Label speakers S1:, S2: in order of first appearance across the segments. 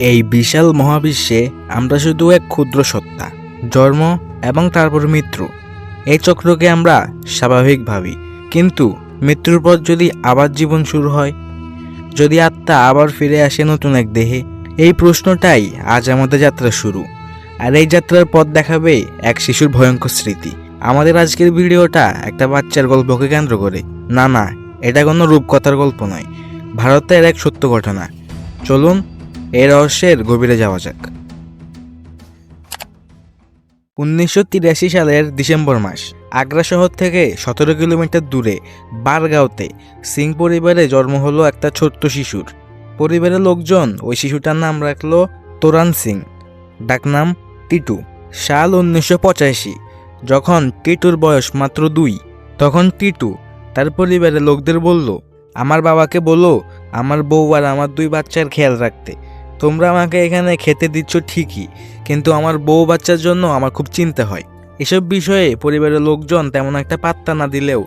S1: এই বিশাল মহাবিশ্বে আমরা শুধু এক ক্ষুদ্র সত্তা, জন্ম এবং তারপর মৃত্যু। এই চক্রকে আমরা স্বাভাবিক ভাবি। কিন্তু মৃত্যুর পর যদি আবার জীবন শুরু হয়, যদি আত্মা আবার ফিরে আসে নতুন এক দেহে, এই প্রশ্নটাই আজ আমাদের যাত্রা শুরু। আর এই যাত্রার পথ দেখাবে এক শিশুর ভয়ঙ্কর স্মৃতি। আমাদের আজকের ভিডিওটা একটা বাচ্চার গল্পকে কেন্দ্র করে। না না, এটা কোনো রূপকথার গল্প নয়। ভারতের এক সত্য ঘটনা। চলুন এই রহস্যের গভীরে যাওয়া যাক। উনিশশো তিরাশি সালের ডিসেম্বর মাস, আগ্রা শহর থেকে সতেরো কিলোমিটার দূরে বারগাঁওতে সিং পরিবারে জন্ম হলো একটা ছোট্ট শিশুর। পরিবারের লোকজন ওই শিশুটার নাম রাখল তোরান সিং, ডাকনাম টিটু। সাল উনিশশো পঁচাশি, যখন টিটুর বয়স মাত্র দুই, তখন টিটু তার পরিবারের লোকদের বলল, আমার বাবাকে বলো, আমার বউ আর আমার দুই বাচ্চার খেয়াল রাখতে। তোমরা আমাকে এখানে খেতে দিচ্ছ ঠিকই, কিন্তু আমার বউ বাচ্চার জন্য আমার খুব চিন্তা হয়। এসব বিষয়ে পরিবারের লোকজন তেমন একটা পাত্তা না দিলেও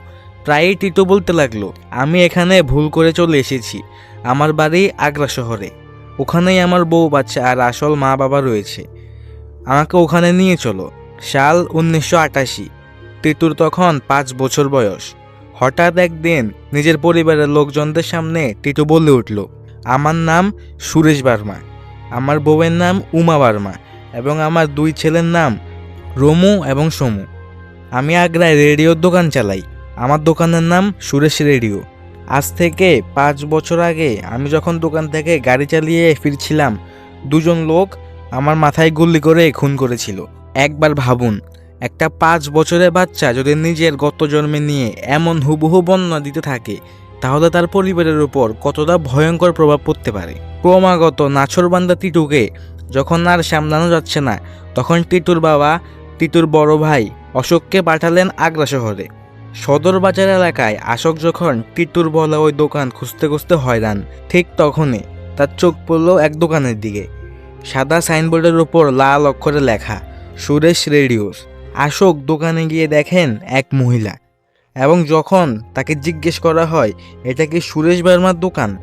S1: প্রায়ই টিটু বলতে লাগল, আমি এখানে ভুল করে চলে এসেছি। আমার বাড়ি আগ্রা শহরে। ওখানেই আমার বউ বাচ্চা আর আসল মা বাবা রয়েছে। আমাকে ওখানে নিয়ে চলো। সাল উনিশশো আটাশি। টিটুর তখন পাঁচ বছর বয়স। হঠাৎ একদিন নিজের পরিবারের লোকজনদের সামনে টিটু বলে উঠল, আমার নাম সুরেশ বার্মা। আমার বউয়ের নাম উমা বার্মা এবং আমার দুই ছেলের নাম রমু এবং সমু। আমি আগ্রায় রেডিওর দোকান চালাই। আমার দোকানের নাম সুরেশ রেডিও। আজ থেকে পাঁচ বছর আগে আমি যখন দোকান থেকে গাড়ি চালিয়ে ফিরছিলাম, দুজন লোক আমার মাথায় গুল্লি করে খুন করেছিল। একবার ভাবুন, একটা পাঁচ বছরের বাচ্চা যদি নিজের গত জন্মে নিয়ে এমন হুবহু বর্ণনা দিতে থাকে তাহলে তার পরিবারের উপর কতটা ভয়ঙ্কর প্রভাব পড়তে পারে? ক্রমাগত নাছরবান্দা টিটুকে যখন আর সামলানো যাচ্ছে না, তখন টিটুর বাবা, টিটুর বড় ভাই অশোককে পাঠালেন আগ্রা শহরে। সদর বাজার এলাকায় আশোক যখন টিটুর বলা ওই দোকান খুঁজতে খুঁজতে হয়রান, ঠিক তখনই তার চোখ পড়ল এক দোকানের দিকে। সাদা সাইনবোর্ডের উপর লাল অক্ষরে লেখা, সুরেশ রেডিওস। আশোক দোকানে গিয়ে দেখেন এক মহিলা। এবং যখন তাকে জিজ্ঞেস করা হয়, এটা কি সুরেশ বার্মার দোকান?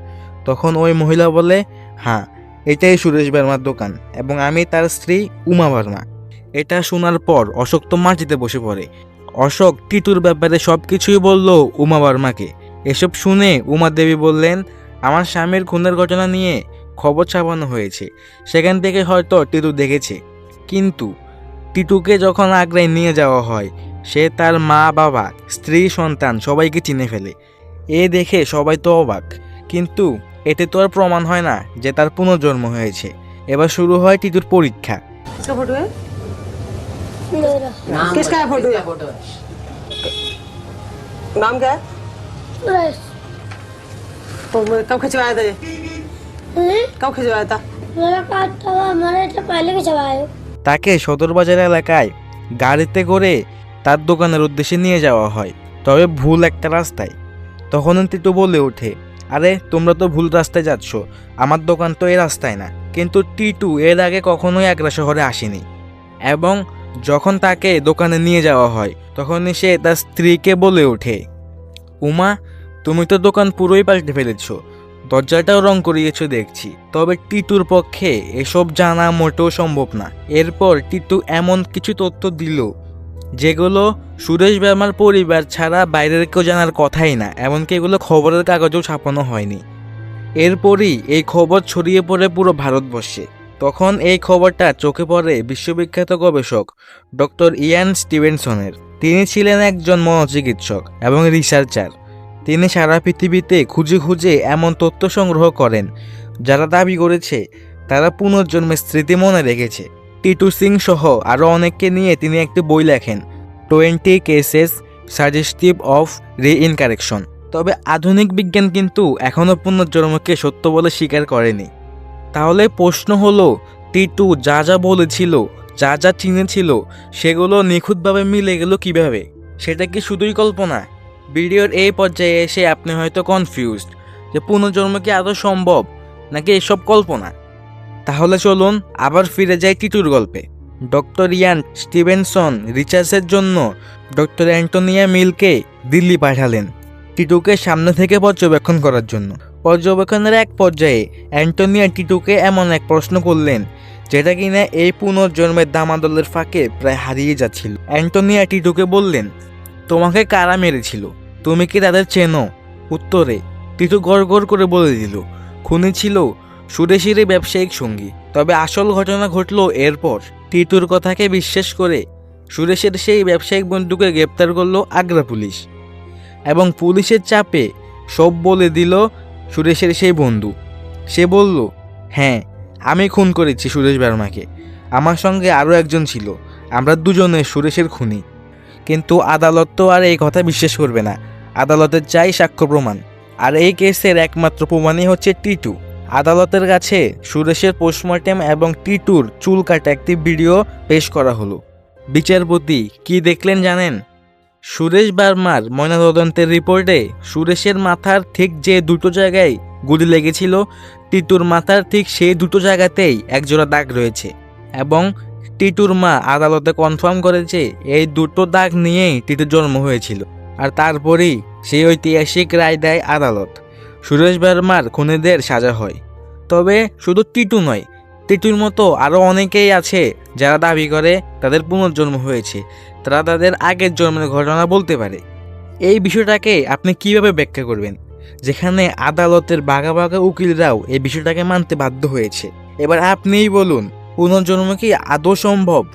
S1: তখন ওই মহিলা বলে হ্যাঁ এটাই সুরেশ বার্মার দোকান এবং আমি তার স্ত্রী উমা বার্মা। এটা শোনার পর অশোক তো মাটিতে বসে পড়ে। অশোক টিটুর ব্যাপারে সব কিছুই বলল উমা বার্মাকে। এসব শুনে উমা দেবী বললেন, আমার স্বামীর খুনের ঘটনা নিয়ে খবর ছাপানো হয়েছে। সেখান থেকে হয়তো টিটু দেখেছে। কিন্তু টিটুকে যখন আগ্রায় নিয়ে যাওয়া হয় সে তার মা বাবা স্ত্রী সন্তান সবাইকে চিনে ফেলে এ দেখে সবাই তো অবাক কিন্তু এতে তো আর প্রমাণ হয় না যে তার পুনর্জন্ম হয়েছে এবার শুরু হয় টিটুর পরীক্ষা
S2: किसका फोटो है
S3: मेरा
S2: किसका है फोटो है
S4: फोटो
S2: नाम क्या है
S3: बस
S2: तो मैं- कब खिंचवाया था ये
S3: हम्म,
S2: कब खिंचवाया था
S3: मेरा कार्ड था हमारे तो पहले के चलाए
S1: তাকে সদরবাজার এলাকায় গাড়িতে করে তার দোকানের উদ্দেশ্যে নিয়ে যাওয়া হয়। তবে ভুল একটা রাস্তায়। তখন টিটু বলে ওঠে, আরে, তোমরা তো ভুল রাস্তায় যাচ্ছ। আমার দোকান তো এই রাস্তায় না। কিন্তু টিটু এর আগে কখনোই আগ্রা শহরে আসেনি। এবং যখন তাকে দোকানে নিয়ে যাওয়া হয় তখন সে তার স্ত্রীকে বলে ওঠে, উমা, তুমি তো দোকান পুরোই পাল্টে ফেলেছো। দরজাটাও রং করিয়েছো দেখছি। তবে টিটুর পক্ষে এসব জানা মোটেও সম্ভব না। এরপর টিটু এমন কিছু তথ্য দিল যেগুলো সুরেশ বার্মার পরিবার ছাড়া বাইরের কেউ জানার কথাই না, এমনকি এগুলো খবরের কাগজেও ছাপানো হয়নি। এরপরই এই খবর ছড়িয়ে পড়ে পুরো ভারতবর্ষে। তখন এই খবরটা চোখে পড়ে বিশ্ববিখ্যাত গবেষক ডক্টর ইয়ান স্টিভেনসনের। তিনি ছিলেন একজন মনোচিকিৎসক এবং রিসার্চার। তিনি সারা পৃথিবীতে খুঁজে খুঁজে এমন তথ্য সংগ্রহ করেন, যারা দাবি করেছে তারা পুনর্জন্মের স্মৃতি মনে রেখেছে। টিটু সিং সহ আরও অনেককে নিয়ে তিনি একটি বই লেখেন, twenty cases suggestive of reincarnation. তবে আধুনিক বিজ্ঞান কিন্তু এখনও পুনর্জন্মকে সত্য বলে স্বীকার করেনি। তাহলে প্রশ্ন হলো, টিটু যা যা বলেছিল, যা যা চিনেছিল, সেগুলো নিখুঁতভাবে মিলে গেল কীভাবে? সেটা কি শুধুই কল্পনা? ভিডিওর এই পর্যায়ে এসে আপনি হয়তো কনফিউজড যে পুনর্জন্ম কি আদৌ সম্ভব, নাকি এসব কল্পনা? তাহলে চলুন আবার ফিরে যাই টিটুর গল্পে। ডক্টর ইয়ান স্টিভেনসন রিচার্সের জন্য ডক্টর অ্যান্টোনিয়া মিলকে দিল্লি পাঠালেন টিটুকে সামনে থেকে পর্যবেক্ষণ করার জন্য। পর্যবেক্ষণের এক পর্যায়ে অ্যান্টনিয়া টিটুকে এমন এক প্রশ্ন করলেন, যেটা কিনা এই পুনর্জন্মের দামাদলের ফাঁকে প্রায় হারিয়ে যাচ্ছিল। অ্যান্টোনিয়া টিটুকে বললেন, তোমাকে কারা মেরেছিল? তুমি কি তাদের চেনো? উত্তরে টিটু গড় করে বলে দিল, খুনি ছিল সুরেশের ব্যবসায়িক সঙ্গী। তবে আসল ঘটনা ঘটলো এরপর। টিটুর কথাকে বিশ্বাস করে সুরেশের সেই ব্যবসায়িক বন্ধুকে গ্রেপ্তার করল আগ্রা পুলিশ। এবং পুলিশের চাপে সব বলে দিল সুরেশের সেই বন্ধু। সে বলল হ্যাঁ আমি খুন করেছি সুরেশ বার্মাকে। আমার সঙ্গে আরও একজন ছিল। আমরা দুজনে সুরেশের খুনি। কিন্তু আদালত তো আর এই কথা বিশ্বাস করবে না। আদালতের চাই সাক্ষ্য প্রমাণ। আর এই কেসের একমাত্র প্রমাণই হচ্ছে টিটু। আদালতের কাছে সুরেশের পোস্টমর্টেম এবং টিটুর চুল কাটা একটি ভিডিও পেশ করা হলো। বিচারপতি কি দেখলেন জানেন? সুরেশ বার্মার ময়নাতদন্তের রিপোর্টে সুরেশের মাথার ঠিক যে দুটো জায়গায় গুলি লেগেছিল, টিটুর মাথার ঠিক সেই দুটো জায়গাতেই একজোড়া দাগ রয়েছে এবং টিটুর মা আদালতে কনফার্ম করেছে এই দুটো দাগ নিয়েই টিটুর জন্ম হয়েছিল। আর তারপরেই সেই ঐতিহাসিক রায় দেয় আদালত। সুরেশ বার্মার খুনিদের সাজা হয়। তবে শুধু টিটু নয়, টিটুর মতো আরও অনেকেই আছে যারা দাবি করে তাদের পুনর্জন্ম হয়েছে। তারা তাদের আগের জন্মের ঘটনা বলতে পারে। এই বিষয়টাকে আপনি কীভাবে ব্যাখ্যা করবেন? যেখানে আদালতের বাঘা বাঘা উকিলরাও এই বিষয়টাকে মানতে বাধ্য হয়েছে। এবার আপনিই বলুন, পুনর্জন্ম কি আদৌ সম্ভব?